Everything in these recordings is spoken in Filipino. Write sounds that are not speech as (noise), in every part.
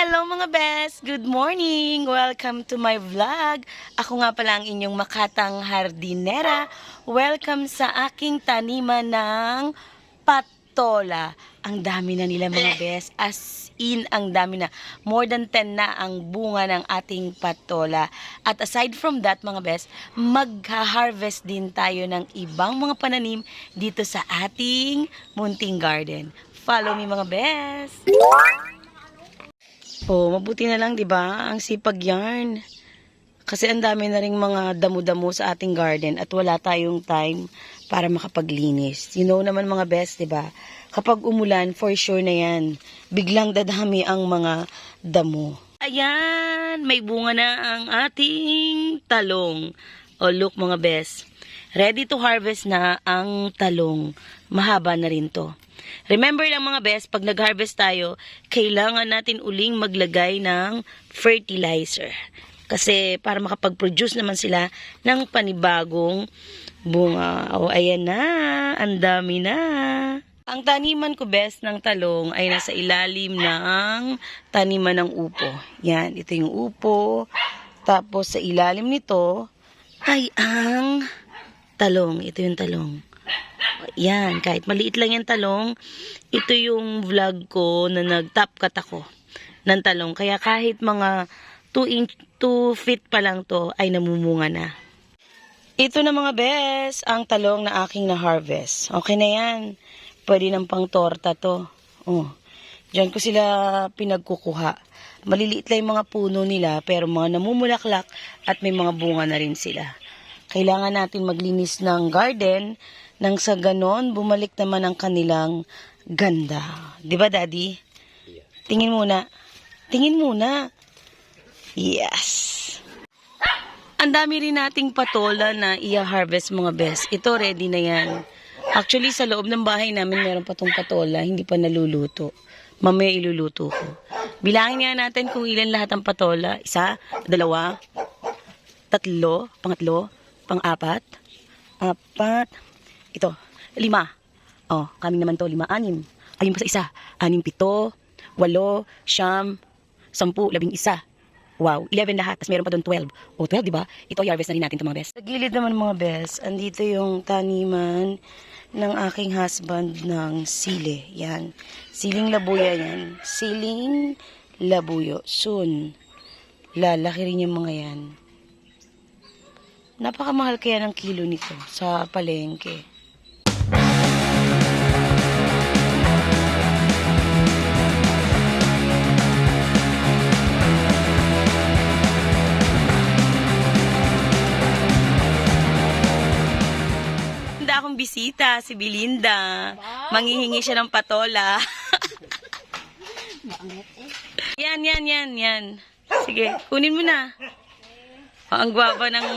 Hello mga best! Good morning! Welcome to my vlog. Ako nga pala ang inyong makatang hardinera. Welcome sa aking taniman ng patola. Ang dami na nila mga best. As in, ang dami na. More than 10 na ang bunga ng ating patola. At aside from that mga best, magha-harvest din tayo ng ibang mga pananim dito sa ating munting garden. Follow me mga best! Oh, mabuti na lang, 'di ba? Ang sipag yarn. Kasi ang dami na ring mga damo-damo sa ating garden at wala tayong time para makapaglinis. You know naman mga best, 'di ba? Kapag umulan, for sure na 'yan. Biglang dadami ang mga damo. Ayan, may bunga na ang ating talong. Oh, look mga best. Ready to harvest na ang talong. Mahaba na rin to. Remember lang mga best, pag nag-harvest tayo, kailangan natin uling maglagay ng fertilizer. Kasi para makapag-produce naman sila ng panibagong bunga. O ayan na, ang dami na. Ang taniman ko best ng talong ay nasa ilalim ng taniman ng upo. Yan, ito yung upo. Tapos sa ilalim nito ay ang talong. Ito yung talong. Yan, kahit maliit lang yung talong, ito yung vlog ko na nag-top cut ako ng talong. Kaya kahit mga 2 inch, 2 feet pa lang to, ay namumunga na. Ito na mga bes, ang talong na aking na-harvest. Okay na yan. Pwede ng pang torta to. Oh. Diyan ko sila pinagkukuha. Maliliit lang yung mga puno nila, pero mga namumulaklak at may mga bunga na rin sila. Kailangan natin maglinis ng garden nang sa ganon bumalik naman ang kanilang ganda. 'Di ba, Daddy? Tingin muna. Tingin muna. Yes. Ang dami rin nating patola na i-harvest mga best. Ito ready na yan. Actually, sa loob ng bahay namin meron pa tong patola, hindi pa naluluto. Mamaya iluluto ko. Bilangin nga natin kung ilan lahat ang patola. Isa, dalawa, tatlo, pangatlo, pang-apat, apat, ito, lima. Oh, kami naman to, lima, anim. Ayun pa sa isa, anim, pito, walo, siyam, sampu, labing isa. Wow, 11 lahat. Tapos meron pa doon 12. O, 12, di ba? Ito, i-harvest na rin natin ito mga best. Sa gilid naman mga best, andito yung taniman ng aking husband ng sili. Yan. Siling labuya yan. Siling labuyo. Soon. Lalaki rin yung mga yan. Napakamahal kaya ng kilo nito sa palengke. Handa akong bisita, si Belinda. Manghihingi siya ng patola. (laughs) yan, yan, yan, yan. Sige, kunin mo na. Oh, ang gwapa ng...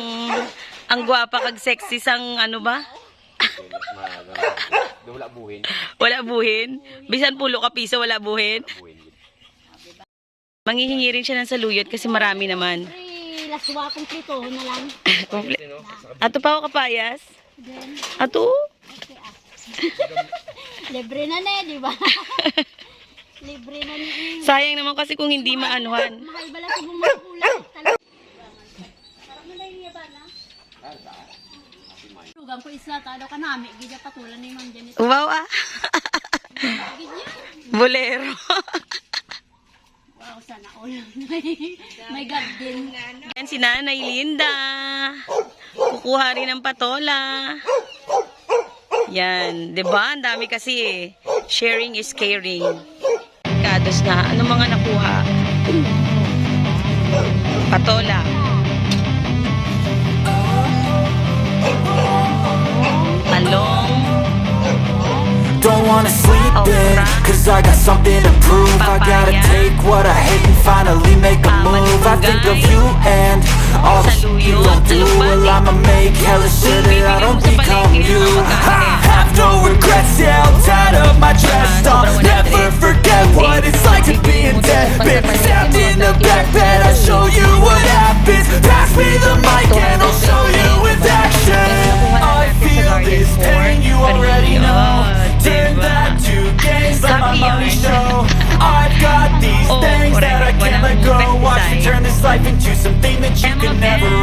Ang gwapa kag sexy sang ano ba? Wala buhin. Wala buhin. Bisan pulo ka piso, wala buhin. Manghihingi rin siya ng saluyot kasi marami naman. Ay, laswa kumpleto na lang. (laughs) Ato pa ako kapayas? Ato? Libre na na eh, di ba? Libre na ni. Sayang naman kasi kung hindi maanuhan. Mahal bala sa mga Lugang ko isa, talo ka nami. Gidya patulan ni Ma'am Janet. Wow ah. Bolero. Wow, sana all. (laughs) may, God din. Yan si Nanay Linda. Kukuha rin ng patola. Yan, 'di ba? Ang dami kasi eh. Sharing is caring. Kados na. Ano mga nakuha? Patola. wanna sleep in. Cause I got something to prove. I gotta take what I hate and finally make a move. I think of you and all the shit you don't do. Well I'ma make hella sure that I don't become you. Ha! have no regrets, yeah, I'm tied up my dress. I'll never forget what it's like to be in debt. Been stabbed in the back bed, I'll show you what happens. Pass me the mic never